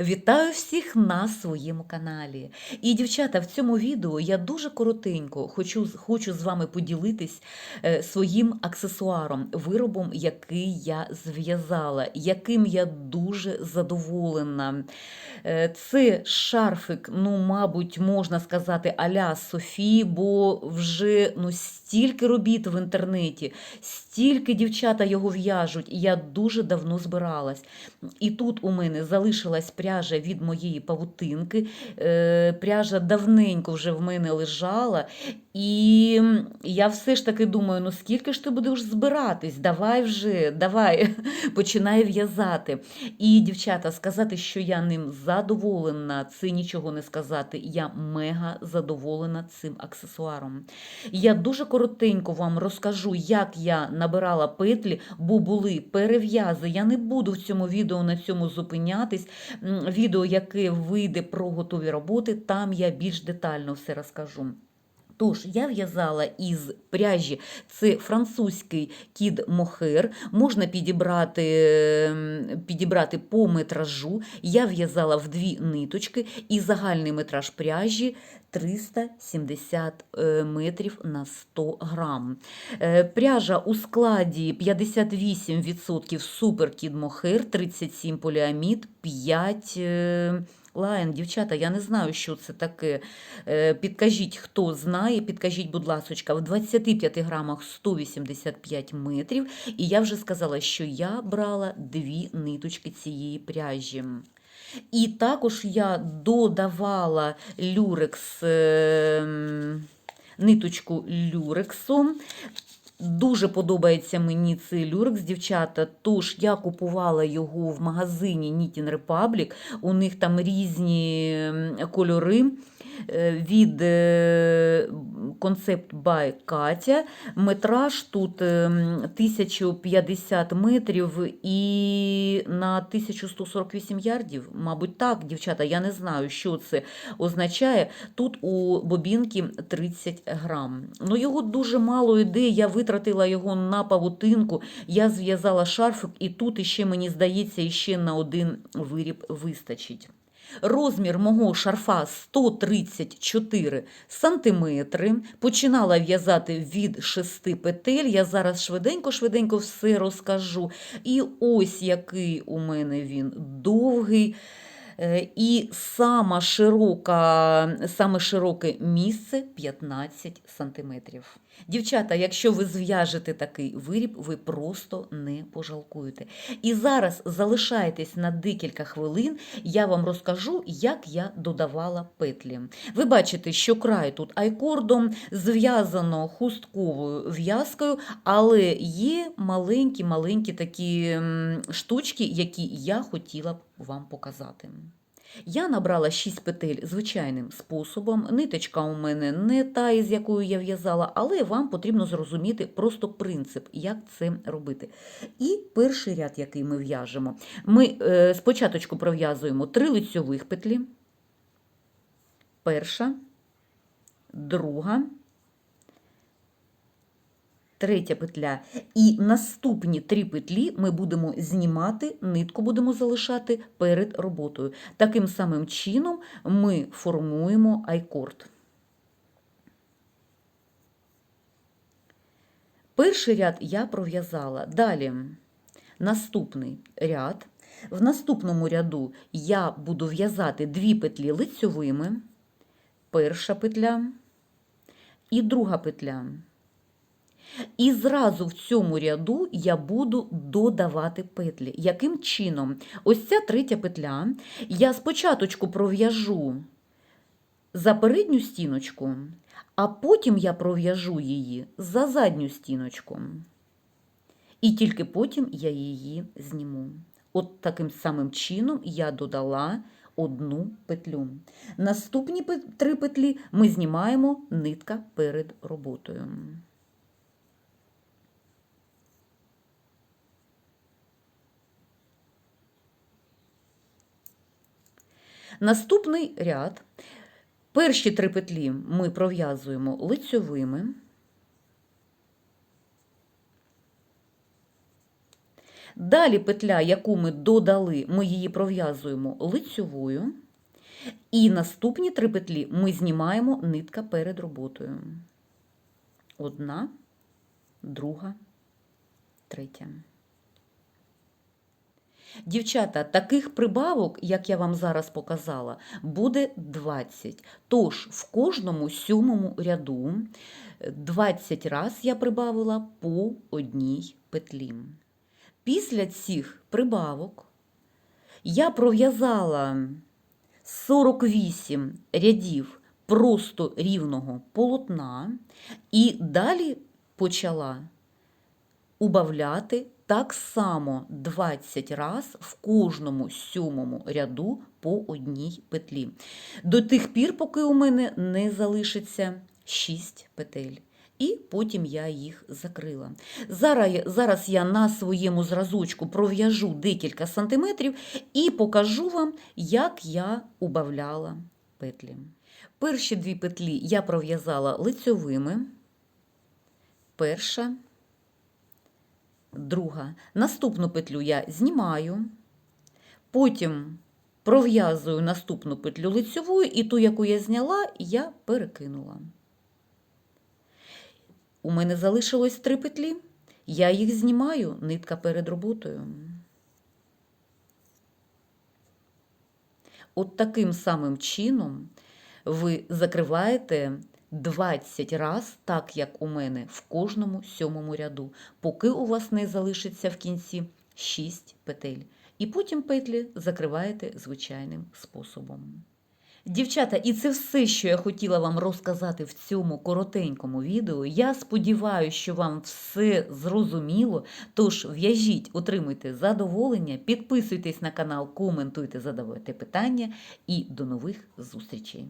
Вітаю всіх на своєму каналі. І, дівчата, в цьому відео я дуже коротенько хочу, хочу з вами поділитись е, своїм аксесуаром, виробом, який я зв'язала, яким я дуже задоволена. Е, Це шарфик, ну, мабуть, можна сказати, аля Софії, бо вже ну, стільки робіт в інтернеті, стільки дівчата його в'яжуть, і я дуже давно збиралась. І тут у мене залишилась пряжа від моєї павутинки. Е, Пряжа давненько вже в мене лежала. І я все ж таки думаю, ну скільки ж ти будеш збиратись? Давай вже, давай, починай в'язати. І, дівчата, сказати, що я ним задоволена, це нічого не сказати. Я мега задоволена цим аксесуаром. Я дуже коротенько вам розкажу, як я набирала петлі, бо були перев'язи. Я не буду в цьому відео на цьому зупинятись. Відео, яке вийде про готові роботи, там я більш детально все розкажу. Тож, я в'язала із пряжі, це французький кід мохер, можна підібрати, ем, підібрати по метражу. Я в'язала в дві ниточки і загальний метраж пряжі 370 е, метрів на 100 грам. Е, Пряжа у складі 58% супер кід мохер, 37 поліамід, 5 е, лайн. Дівчата, я не знаю, що це таке. Підкажіть, хто знає, підкажіть, будь ласочка, в 25 грамах 185 метрів. І я вже сказала, що я брала дві ниточки цієї пряжі. І також я додавала люрекс, ем, ниточку люрексу. Дуже подобається мені цей люрекс, дівчата. Тож я купувала його в магазині Knitting Republic. У них там різні кольори е, від е, концепт by Катя. Метраж тут ем, 1050 метрів і на 1148 ярдів. Мабуть, так, дівчата, я не знаю, що це означає. Тут у бобінки 30 грам. Ну, його дуже мало йде. Я витратила його на павутинку, я зв'язала шарфик, і тут іще, мені здається, іще на один виріб вистачить. Розмір мого шарфа 134 сантиметри. Починала в'язати від 6 петель. Я зараз швиденько-швиденько все розкажу. І ось який у мене він довгий. Е, І сама широка, саме широке місце 15 сантиметрів. Дівчата, якщо ви зв'яжете такий виріб, ви просто не пожалкуєте. І зараз залишайтесь на декілька хвилин, я вам розкажу, як я додавала петлі. Ви бачите, що край тут айкордом зв'язано хустковою в'язкою, але є маленькі-маленькі такі штучки, які я хотіла б вам показати. Я набрала 6 петель звичайним способом. Ниточка у мене не та, із якою я в'язала, але вам потрібно зрозуміти просто принцип, як це робити. І перший ряд, який ми в'яжемо, ми е, спочатку пров'язуємо 3 лицьових петлі. Перша, друга, третя петля. І наступні три петлі ми будемо знімати, нитку будемо залишати перед роботою. Таким самим чином ми формуємо айкорд. Перший ряд я пров'язала. Далі наступний ряд. В наступному ряду я буду в'язати дві петлі лицьовими, перша петля і друга петля. І зразу в цьому ряду я буду додавати петлі. Яким чином? Ось ця третя петля. Я спочатку пров'яжу за передню стіночку, а потім я пров'яжу її за задню стіночку. І тільки потім я її зніму. От таким самим чином я додала одну петлю. Наступні три петлі ми знімаємо нитка перед роботою. Наступний ряд. Перші три петлі ми пров'язуємо лицьовими. Далі петля, яку ми додали, ми її пров'язуємо лицьовою. І наступні три петлі ми знімаємо нитка перед роботою. Одна, друга, третя. Дівчата, таких прибавок, як я вам зараз показала, буде 20. Тож в кожному сьомому ряду 20 раз я прибавила по одній петлі. Після цих прибавок я пров'язала 48 рядів просто рівного полотна і далі почала убавляти так само 20 раз в кожному сьомому ряду по одній петлі. До тих пір, поки у мене не залишиться 6 петель. І потім я їх закрила. Зараз, зараз я на своєму зразочку пров'яжу декілька сантиметрів і покажу вам, як я убавляла петлі. Перші дві петлі я пров'язала лицьовими. Перша, друга. Наступну петлю я знімаю, потім пров'язую наступну петлю лицьовою, і ту, яку я зняла, я перекинула. У мене залишилось три петлі. Я їх знімаю, нитка перед роботою. От таким самим чином ви закриваєте 20 раз, так як у мене в кожному сьомому ряду, поки у вас не залишиться в кінці 6 петель. І потім петлі закриваєте звичайним способом. Дівчата, і це все, що я хотіла вам розказати в цьому коротенькому відео. Я сподіваюся, що вам все зрозуміло. Тож в'яжіть, отримуйте задоволення, підписуйтесь на канал, коментуйте, задавайте питання і до нових зустрічей!